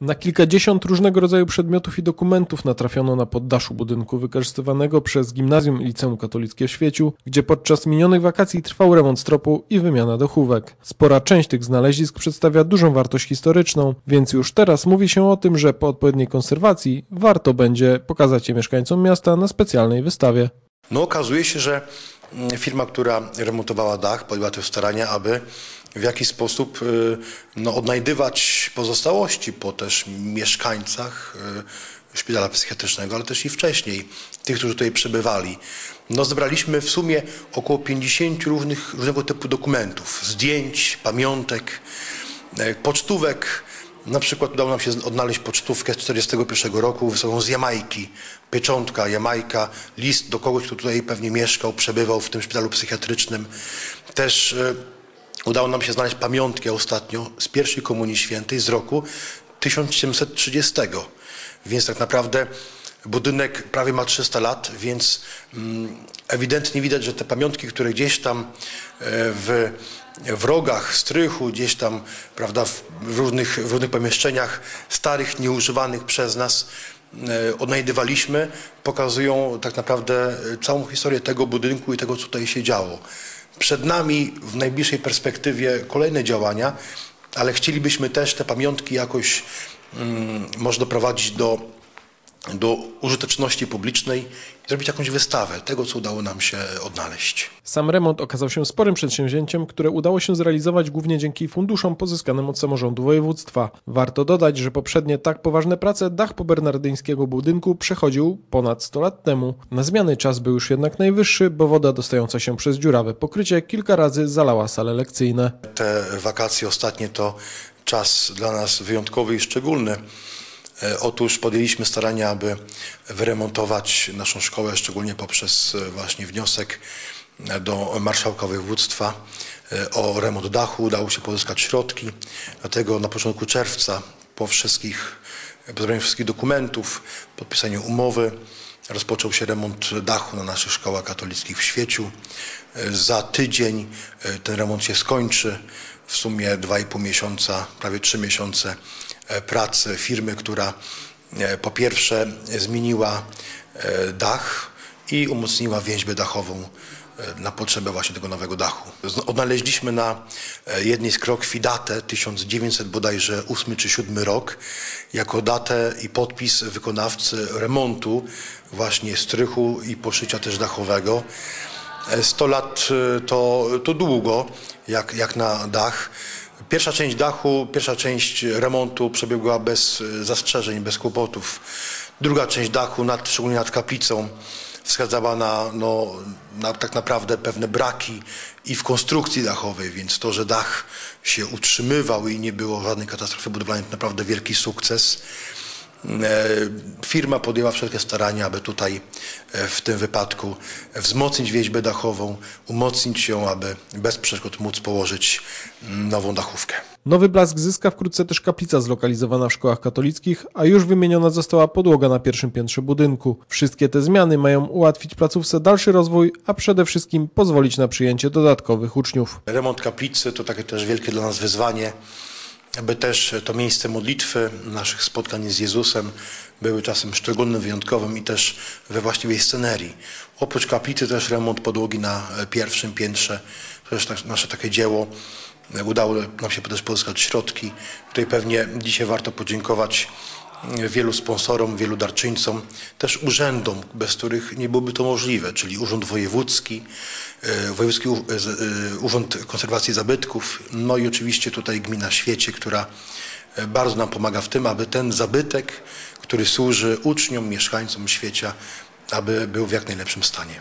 Na kilkadziesiąt różnego rodzaju przedmiotów i dokumentów natrafiono na poddaszu budynku wykorzystywanego przez Gimnazjum i Liceum Katolickie w Świeciu, gdzie podczas minionych wakacji trwał remont stropu i wymiana dochówek. Spora część tych znalezisk przedstawia dużą wartość historyczną, więc już teraz mówi się o tym, że po odpowiedniej konserwacji warto będzie pokazać je mieszkańcom miasta na specjalnej wystawie. No okazuje się, że firma, która remontowała dach, podjęła te starania, aby w jakiś sposób y, no, odnajdywać pozostałości po też mieszkańcach y, szpitala psychiatrycznego, ale też i wcześniej, tych, którzy tutaj przebywali. No, zebraliśmy w sumie około 50 różnych, różnego typu dokumentów, zdjęć, pamiątek, e, pocztówek, na przykład udało nam się odnaleźć pocztówkę z 1941 roku, wysoką z Jamajki, pieczątka Jamajka, list do kogoś, kto tutaj pewnie mieszkał, przebywał w tym szpitalu psychiatrycznym. Też y, udało nam się znaleźć pamiątkę ostatnio z pierwszej Komunii Świętej z roku 1730. Więc tak naprawdę budynek prawie ma 300 lat, więc mm, ewidentnie widać, że te pamiątki, które gdzieś tam e, w, w rogach strychu, gdzieś tam prawda, w, różnych, w różnych pomieszczeniach starych, nieużywanych przez nas, e, odnajdywaliśmy, pokazują tak naprawdę całą historię tego budynku i tego, co tutaj się działo. Przed nami w najbliższej perspektywie kolejne działania, ale chcielibyśmy też te pamiątki jakoś mm, może doprowadzić do, do użyteczności publicznej i zrobić jakąś wystawę tego, co udało nam się odnaleźć. Sam remont okazał się sporym przedsięwzięciem, które udało się zrealizować głównie dzięki funduszom pozyskanym od samorządu województwa. Warto dodać, że poprzednie tak poważne prace dach pobernardyńskiego budynku przechodził ponad 100 lat temu. Na zmiany czas był już jednak najwyższy, bo woda dostająca się przez dziurawe pokrycie kilka razy zalała sale lekcyjne. Te wakacje ostatnie to czas dla nas wyjątkowy i szczególny. E, Otóż podjęliśmy starania, aby wyremontować naszą szkołę, szczególnie poprzez e, właśnie wniosek e, do marszałka województwa o remont dachu. Udało się pozyskać środki, dlatego na początku czerwca po wszystkich, po wszystkich dokumentów, podpisaniu umowy, rozpoczął się remont dachu na naszych szkołach katolickich w Świeciu. Za tydzień ten remont się skończy. W sumie 2,5 miesiąca, prawie 3 miesiące e, pracy firmy, która e, po pierwsze zmieniła e, dach i umocniła więźbę dachową na potrzebę właśnie tego nowego dachu. Odnaleźliśmy na jednej z krokwi datę 1900 bodajże 8 czy 7 rok jako datę i podpis wykonawcy remontu właśnie strychu i poszycia też dachowego. E, 100 lat to, to długo, jak, jak na dach. Pierwsza część dachu, pierwsza część remontu przebiegła bez e, zastrzeżeń, bez kłopotów. Druga część dachu, nad, szczególnie nad kaplicą, wskazała na, no, na tak naprawdę pewne braki i w konstrukcji dachowej, więc to, że dach się utrzymywał i nie było żadnej katastrofy budowlanej, to naprawdę wielki sukces. E, Firma podjęła wszelkie starania, aby tutaj e, w tym wypadku wzmocnić więźbę dachową, umocnić ją, aby bez przeszkód móc położyć mm, nową dachówkę. Nowy blask zyska wkrótce też kaplica zlokalizowana w szkołach katolickich, a już wymieniona została podłoga na pierwszym piętrze budynku. Wszystkie te zmiany mają ułatwić placówce dalszy rozwój, a przede wszystkim pozwolić na przyjęcie dodatkowych uczniów. Remont kaplicy to takie też wielkie dla nas wyzwanie, aby też to miejsce modlitwy, naszych spotkań z Jezusem były czasem szczególnym, wyjątkowym i też we właściwej scenerii. Oprócz kaplicy też remont podłogi na pierwszym piętrze, to też tak- nasze takie dzieło. E, Udało nam się też pozyskać środki. Tutaj pewnie dzisiaj warto podziękować wielu sponsorom, wielu darczyńcom, też urzędom, bez których nie byłoby to możliwe, czyli Urząd Wojewódzki, e, Wojewódzki e, e, Urząd Konserwacji Zabytków, no i oczywiście tutaj Gmina Świecie, która bardzo nam pomaga w tym, aby ten zabytek, który służy uczniom, mieszkańcom świecia, aby był w jak najlepszym stanie.